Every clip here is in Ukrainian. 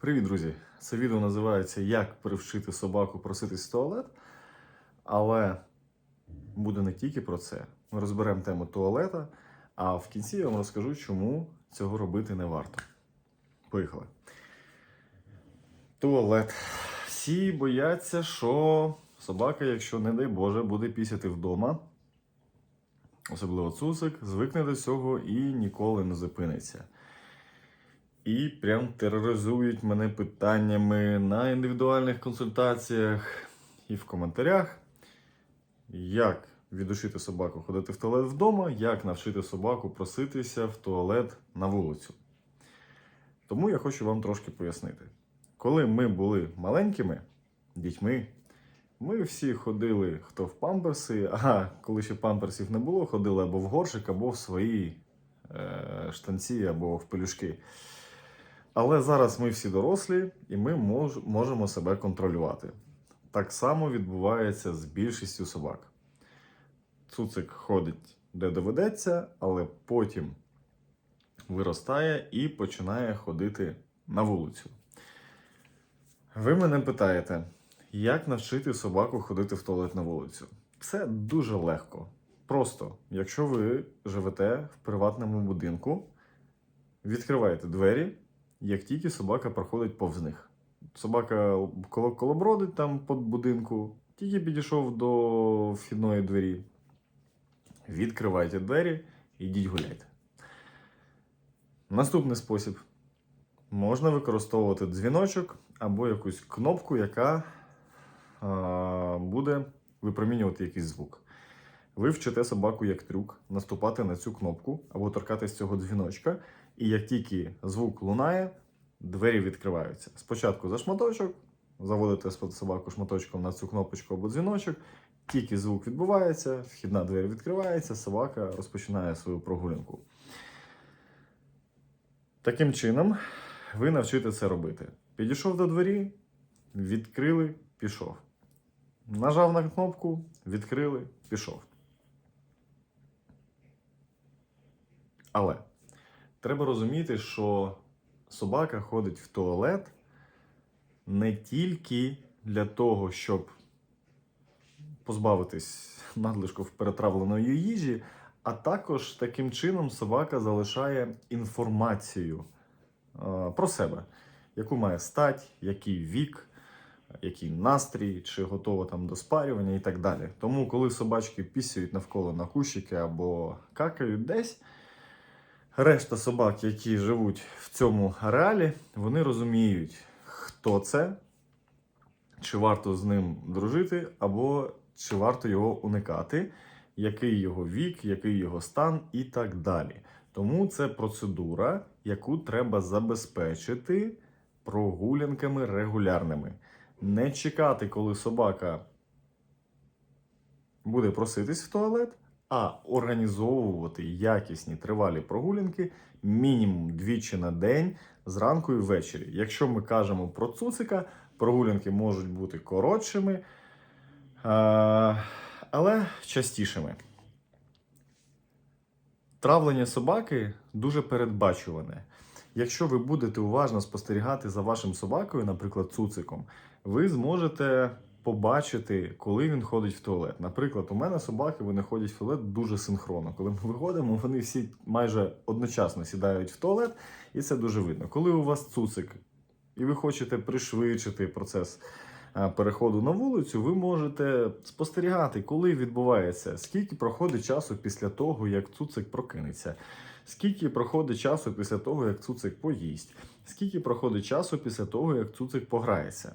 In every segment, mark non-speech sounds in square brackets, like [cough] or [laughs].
Привіт, друзі! Це відео називається Як привчити собаку проситись в туалет. Але буде не тільки про це. Ми розберемо тему туалета, а в кінці я вам розкажу, чому цього робити не варто. Поїхали. Туалет. Всі бояться, що собака, якщо, не дай Боже, буде пісяти вдома, особливо цусик, звикне до цього і ніколи не зупиниться. І прям тероризують мене питаннями на індивідуальних консультаціях і в коментарях, як відучити собаку ходити в туалет вдома, як навчити собаку проситися в туалет на вулицю. Тому я хочу вам трошки пояснити. Коли ми були маленькими дітьми, ми всі ходили хто в памперси, а коли ще памперсів не було, ходили або в горшик, або в свої е, штанці, або в пелюшки. Але зараз ми всі дорослі і ми мож, можемо себе контролювати. Так само відбувається з більшістю собак. Цуцик ходить де доведеться, але потім виростає і починає ходити на вулицю. Ви мене питаєте, як навчити собаку ходити в туалет на вулицю? Це дуже легко. Просто, якщо ви живете в приватному будинку, відкриваєте двері, як тільки собака проходить повз них. Собака колобродить там під будинку, тільки підійшов до вхідної двері. Відкривайте двері, ідіть гуляйте. Наступний спосіб. Можна використовувати дзвіночок або якусь кнопку, яка а, буде випромінювати якийсь звук. Ви вчите собаку як трюк наступати на цю кнопку або торкатись цього дзвіночка, і як тільки звук лунає, двері відкриваються. Спочатку за шматочок, заводите собаку шматочком на цю кнопочку або дзвіночок, тільки звук відбувається, вхідна двері відкривається, собака розпочинає свою прогулянку. Таким чином, ви навчите це робити. Підійшов до двері, відкрили, пішов. Нажав на кнопку, відкрили, пішов. Але треба розуміти, що собака ходить в туалет не тільки для того, щоб позбавитись надлишків перетравленої їжі, а також таким чином собака залишає інформацію е, про себе, яку має стать, який вік, який настрій, чи готова там до спарювання і так далі. Тому, коли собачки пісяють навколо на кущики або какають десь, решта собак, які живуть в цьому ареалі, вони розуміють, хто це, чи варто з ним дружити, або чи варто його уникати, який його вік, який його стан і так далі. Тому це процедура, яку треба забезпечити прогулянками регулярними. Не чекати, коли собака буде проситись в туалет, а організовувати якісні тривалі прогулянки мінімум двічі на день зранку і ввечері. Якщо ми кажемо про цуцика, прогулянки можуть бути коротшими, але частішими. Травлення собаки дуже передбачуване. Якщо ви будете уважно спостерігати за вашим собакою, наприклад, цуциком, ви зможете побачити, коли він ходить в туалет. Наприклад, у мене собаки вони ходять в туалет дуже синхронно. Коли ми виходимо, вони всі майже одночасно сідають в туалет, і це дуже видно. Коли у вас цуцик, і ви хочете пришвидшити процес е, переходу на вулицю, ви можете спостерігати, коли відбувається, скільки проходить часу після того, як цуцик прокинеться. Скільки проходить часу після того, як цуцик поїсть? Скільки проходить часу після того, як цуцик пограється?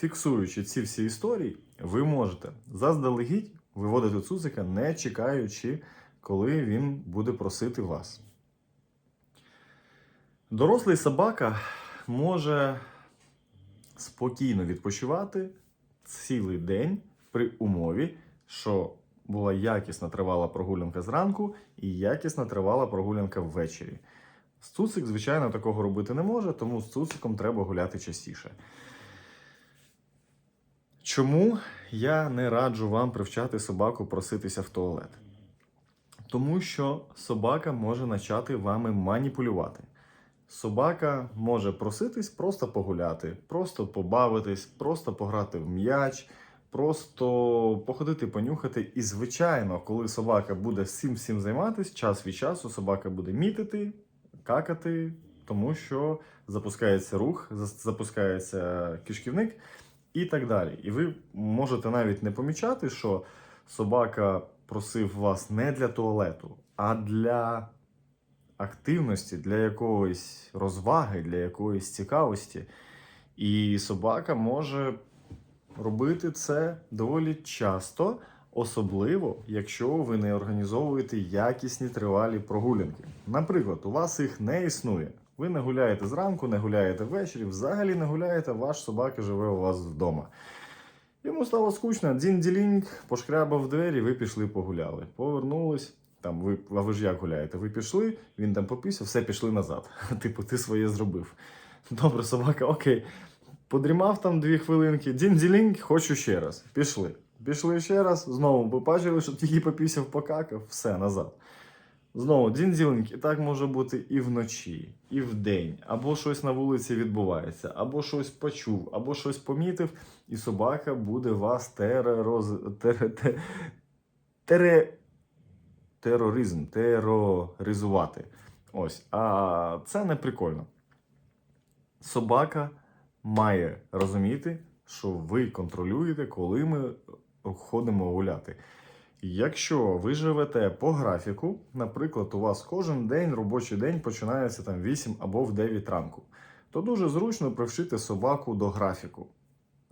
Фіксуючи ці всі історії, ви можете заздалегідь виводити цуцика, не чекаючи, коли він буде просити вас. Дорослий собака може спокійно відпочивати цілий день при умові, що була якісна тривала прогулянка зранку і якісна тривала прогулянка ввечері. З цуцик, звичайно, такого робити не може, тому з цуциком треба гуляти частіше. Чому я не раджу вам привчати собаку проситися в туалет? Тому що собака може почати вами маніпулювати. Собака може проситись просто погуляти, просто побавитись, просто пограти в м'яч, просто походити, понюхати. І, звичайно, коли собака буде цим всім займатися, час від часу собака буде мітити, какати, тому що запускається рух, запускається кишківник і так далі. І ви можете навіть не помічати, що собака просив вас не для туалету, а для активності, для якоїсь розваги, для якоїсь цікавості. І собака може робити це доволі часто, особливо, якщо ви не організовуєте якісні тривалі прогулянки. Наприклад, у вас їх не існує. Ви не гуляєте зранку, не гуляєте ввечері, взагалі не гуляєте, ваш собака живе у вас вдома. Йому стало скучно, дзінь-ділінь, пошкрябав двері, ви пішли погуляли. Повернулись. Там ви, а ви ж як гуляєте? Ви пішли, він там попісяв, все пішли назад. [laughs] Типу, ти своє зробив. Добре, собака, окей. Подрімав там дві хвилинки, дзінь-ділінь, хочу ще раз. Пішли. Пішли ще раз, знову побачили, що тільки попісяв, покакав, все назад. Знову дзінь-дзілінь, і так може бути і вночі, і вдень, або щось на вулиці відбувається, або щось почув, або щось помітив, і собака буде вас терероз... тере... те- тере... тероризм, тероризувати. Ось. А це не прикольно. Собака має розуміти, що ви контролюєте, коли ми ходимо гуляти. Якщо ви живете по графіку, наприклад, у вас кожен день робочий день починається там 8 або в 9 ранку, то дуже зручно привчити собаку до графіку.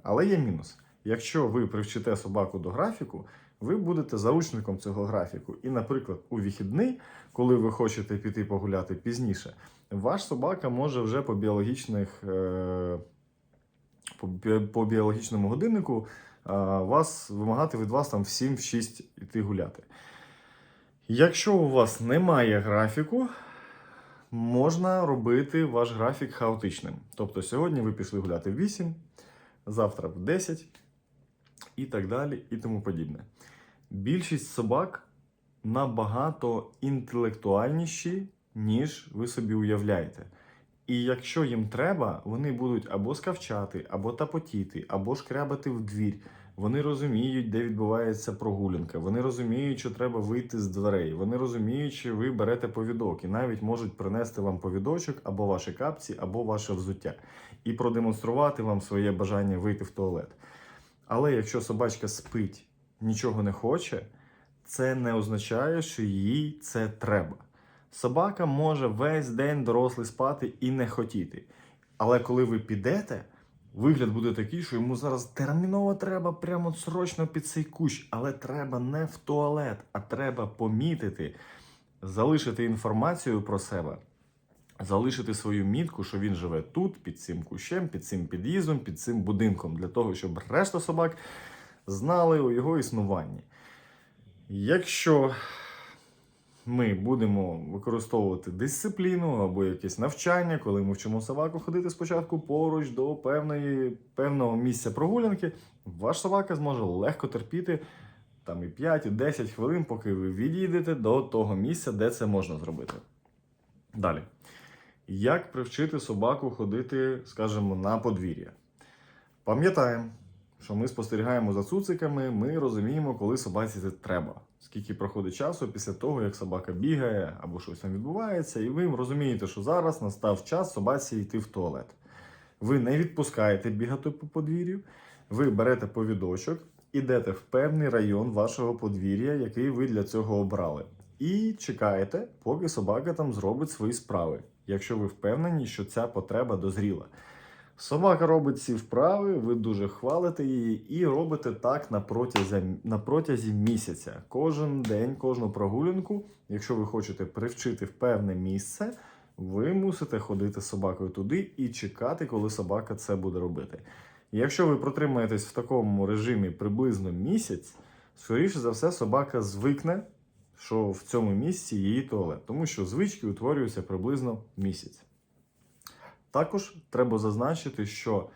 Але є мінус. Якщо ви привчите собаку до графіку, ви будете заручником цього графіку. І, наприклад, у вихідний, коли ви хочете піти погуляти пізніше, ваш собака може вже по біологічних. Е- по, біологічному годиннику вас вимагати від вас там в 7-6 іти гуляти. Якщо у вас немає графіку, можна робити ваш графік хаотичним. Тобто сьогодні ви пішли гуляти в 8, завтра в 10 і так далі, і тому подібне. Більшість собак набагато інтелектуальніші, ніж ви собі уявляєте. І якщо їм треба, вони будуть або скавчати, або тапотіти, або шкрябати в двір. Вони розуміють, де відбувається прогулянка. Вони розуміють, що треба вийти з дверей. Вони розуміють, що ви берете повідок, і навіть можуть принести вам повідочок або ваші капці, або ваше взуття, і продемонструвати вам своє бажання вийти в туалет. Але якщо собачка спить, нічого не хоче, це не означає, що їй це треба. Собака може весь день дорослий спати і не хотіти. Але коли ви підете, вигляд буде такий, що йому зараз терміново треба прямо срочно під цей кущ. Але треба не в туалет, а треба помітити, залишити інформацію про себе, залишити свою мітку, що він живе тут, під цим кущем, під цим під'їздом, під цим будинком, для того, щоб решта собак знали у його існуванні. Якщо ми будемо використовувати дисципліну або якесь навчання, коли ми вчимо собаку ходити спочатку поруч до певної, певного місця прогулянки, ваш собака зможе легко терпіти там і 5, і 10 хвилин, поки ви відійдете до того місця, де це можна зробити. Далі. Як привчити собаку ходити, скажімо, на подвір'я? Пам'ятаємо, що ми спостерігаємо за цуциками, ми розуміємо, коли собаці це треба. Скільки проходить часу після того, як собака бігає або щось там відбувається, і ви розумієте, що зараз настав час собаці йти в туалет. Ви не відпускаєте бігати по подвір'ю, ви берете повідочок, ідете в певний район вашого подвір'я, який ви для цього обрали. І чекаєте, поки собака там зробить свої справи, якщо ви впевнені, що ця потреба дозріла. Собака робить ці вправи, ви дуже хвалите її і робите так на протязі, на протязі місяця. Кожен день, кожну прогулянку, якщо ви хочете привчити в певне місце, ви мусите ходити з собакою туди і чекати, коли собака це буде робити. Якщо ви протримаєтесь в такому режимі приблизно місяць, скоріше за все, собака звикне, що в цьому місці її туалет, тому що звички утворюються приблизно місяць. Також треба зазначити, що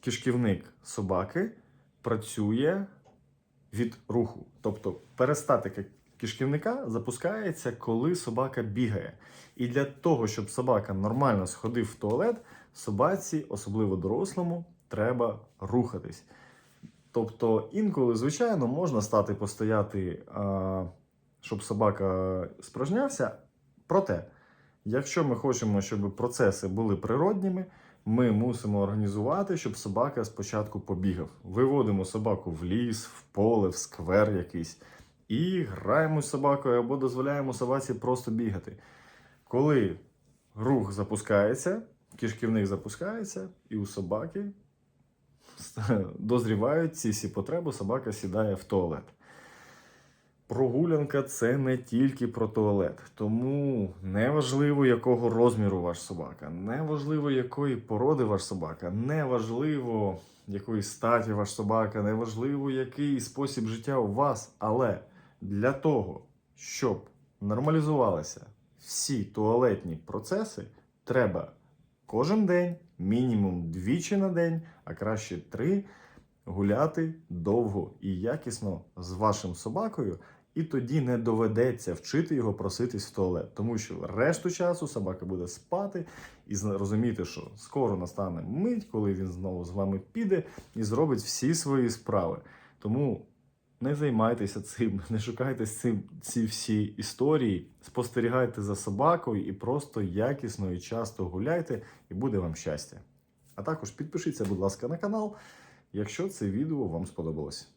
кишківник собаки працює від руху. Тобто перестатика кишківника запускається, коли собака бігає. І для того, щоб собака нормально сходив в туалет, собаці, особливо дорослому, треба рухатись. Тобто інколи, звичайно, можна стати постояти, щоб собака спражнявся. Проте, якщо ми хочемо, щоб процеси були природніми, ми мусимо організувати, щоб собака спочатку побігав. Виводимо собаку в ліс, в поле, в сквер якийсь і граємо з собакою або дозволяємо собаці просто бігати. Коли рух запускається, кишківник запускається, і у собаки [laughs] дозрівають ці всі потреби, собака сідає в туалет. Прогулянка це не тільки про туалет. Тому неважливо, якого розміру ваш собака, неважливо, якої породи ваш собака, неважливо, якої статі ваш собака, неважливо, який спосіб життя у вас. Але для того, щоб нормалізувалися всі туалетні процеси, треба кожен день, мінімум двічі на день, а краще три, гуляти довго і якісно з вашим собакою. І тоді не доведеться вчити його проситись в туалет, тому що решту часу собака буде спати і розуміти, що скоро настане мить, коли він знову з вами піде і зробить всі свої справи. Тому не займайтеся цим, [laughs] не шукайте цим ці всі історії, спостерігайте за собакою і просто якісно і часто гуляйте, і буде вам щастя. А також підпишіться, будь ласка, на канал, якщо це відео вам сподобалось.